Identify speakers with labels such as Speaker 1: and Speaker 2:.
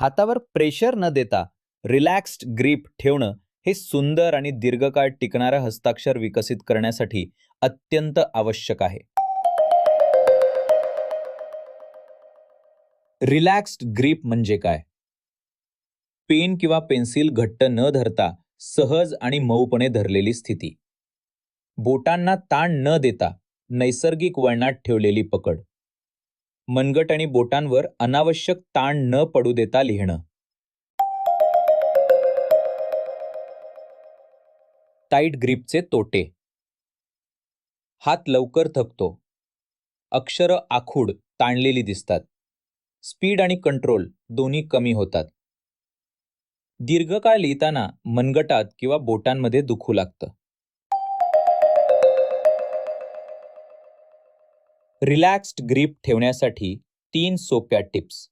Speaker 1: हातावर प्रेशर न देता रिलॅक्स्ड ग्रीप ठेवणं हे सुंदर आणि दीर्घकाळ टिकणारं हस्ताक्षर विकसित करण्यासाठी अत्यंत आवश्यक आहे. रिलॅक्स्ड ग्रीप म्हणजे काय? पेन किंवा पेन्सिल घट्ट न धरता सहज आणि मऊपणे धरलेली स्थिती. बोटांना ताण न देता नैसर्गिक वळणात ठेवलेली पकड. मनगट आणि बोटांवर अनावश्यक ताण न पडू देता लिहिणं. टाईट ग्रीपचे तोटे. हात लवकर थकतो. अक्षरं आखूड ताणलेली दिसतात. स्पीड आणि कंट्रोल दोन्ही कमी होतात. दीर्घकाळ लिहिताना मनगटात किंवा बोटांमध्ये दुखू लागतं. रिलॅक्स्ड ग्रीप ठेवण्यासाठी तीन सोप्या टिप्स.